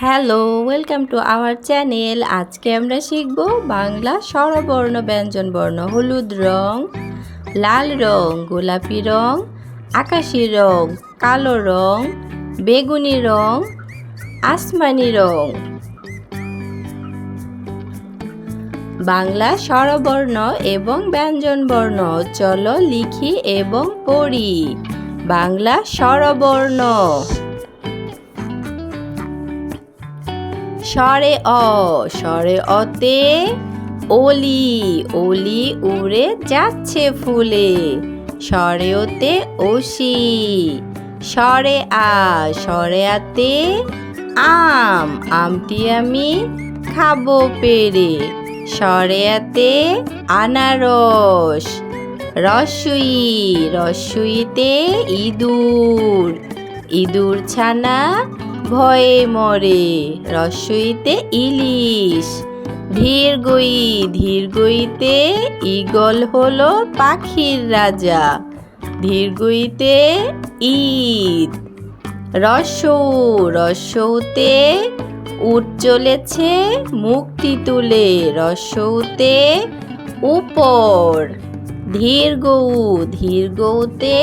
Hello, welcome to our channel. আজকে আমরা শিখব বাংলা স্বরবর্ণ ব্যঞ্জন বর্ণ হলুদ রং, লাল রং, গোলাপি রং, আকাশি রং, কালো রং, বেগুনি রং, আসমানি রং। বাংলা স্বরবর্ণ এবং ব্যঞ্জন বর্ণ চলো লিখি এবং পড়ি। বাংলা স্বরবর্ণ। স্বরে অ স্বরে অতে ওলি ওলি উড়ে যাচ্ছে ফুলে। স্বরে ওতে ওসি স্বরে আ স্বরে আতে আম, আমটি আমি খাব পেরে। স্বরে আতে আনারস, রসুই, রসুইতে ইঁদুর ইঁদুর ছানা ভয়ে মরে। রসইতে ইলিশ ধীরগই ধীরগইতে ইগল হলো পাখির রাজা ধীরগইতে ঈদ। রসৌ, রসৌতে উঠ চলেছে মুক্তি তুলে, রসৌতে উপর। ধীরগৌ, ধীরগৌতে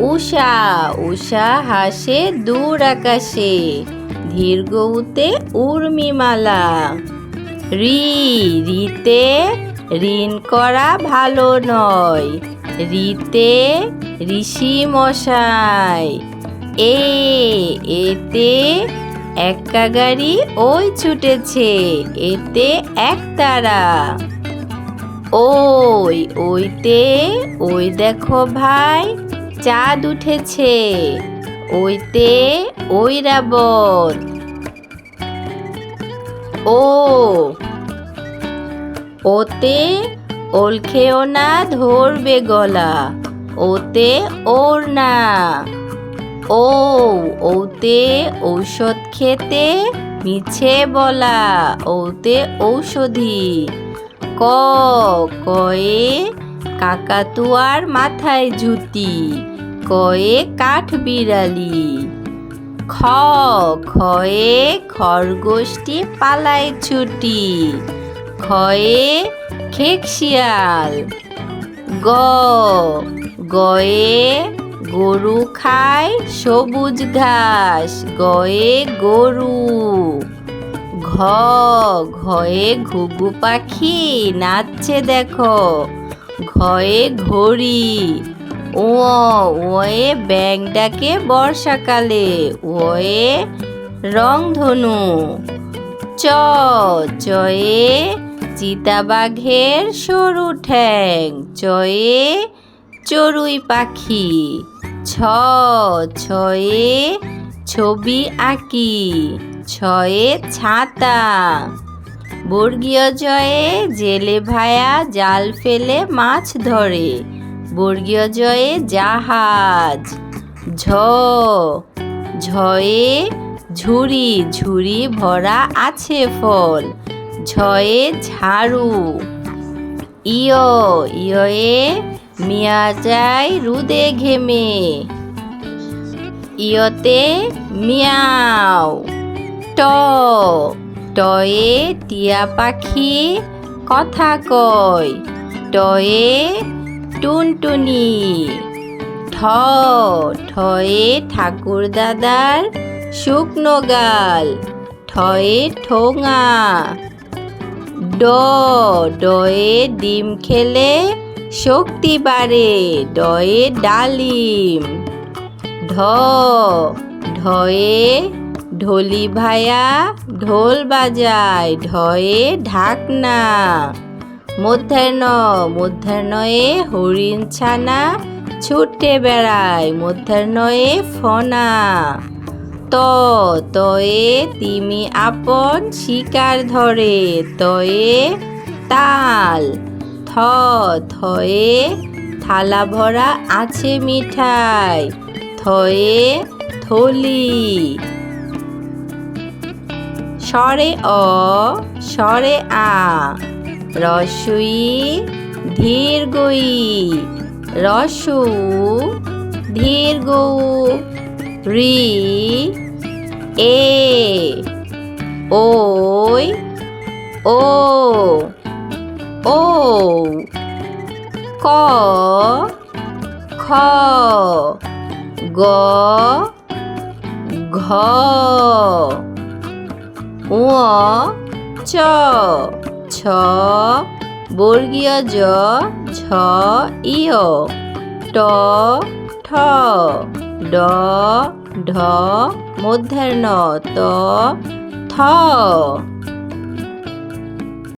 উষা উষা হাসে দূর আকাশে, ধীর গৌতে উর্মিমালা। রি, রিতে ঋণ করা ভালো নয়, রিতে ঋষি মশাই। এ, এতে একা গাড়ি ওই ছুটেছে, এতে এক তারা। ওই, ওইতে, ওই দেখো ভাই চাঁদ উঠেছে। ওইতে ওই ঐরাবত। ও, ওতে ওল খেও না ধরবে গলা, ওতে ওর না। ও, ওতে ঔষধ খেতে মিছে বলা, ওতে ঔষধি। ক, কয়ে কাকাতুয়ার মাথায় জুতি। কয়ে কাঠ বিড়ালি। খ, খয়ে খরগোশটি পালায় ছুটি। খয়ে খেকশিয়াল গ, গয়ে গরু খায় সবুজ ঘাস। গয়ে গরু। ঘ, ঘয়ে ঘুঘু পাখি নাচছে দেখো। ঘয়ে ঘড়ি। ও ওয়ে ব্যাং ডাকে বর্ষাকালে, ওয়ে রংধনু। চ, চয়ে চিতাবাঘের সরু ঠ্যাং, চয়ে চড়ুই পাখি। ছ, ছয়ে ছবি আঁকি, ছয়ে ছাতা। বর্গীয় জয়ে জেলে ভায়া জাল ফেলে মাছ ধরে। বর্গীয় জয়ে জাহাজ। ঝ, ঝয়ে ঝুড়ি ঝুড়ি ভরা আছে ফল। ঝয়ে ঝাড়ু। ইয় ইয়ে মিয়া যায় রুদে ঘেমে। ইয়তে মিয়াও। ট, টয়ে টিয়া পাখি কথা কয়। টয়ে টুনটুনি। ঠ ঠয়ে ঠাকুর দাদার শুকনো গাল, ঠয়ে ঠোঙা। ড, ডয়ে ডিম খেলে শক্তি বাড়ে, ডয়ে ডালিম। ঢ ঢয়ে ঢোলি ভায়া ঢোল বাজায়, ঢয়ে ঢাকনা। মধ্যাহ্ন, মধ্যাহ্নয়ে হরিণ ছানা ছুটে বেড়ায়, মধ্যাহ্নয়ে ফনা। ত, তয়ে তিমি আপন শিকার ধরে, তয়ে তাল। থ, থয়ে থালা ভরা আছে মিঠাই, থয়ে থলি। স্বরে অ স্বরে আ। রসুই ধীরগই রসু ধীরগৌ রি এ ওই ও ও ক খ গ ঘ চ ছ বর্গীয় জ ঝ ইয়। ট ঠ ড ঢ মধ্যাহ্ন ত থ।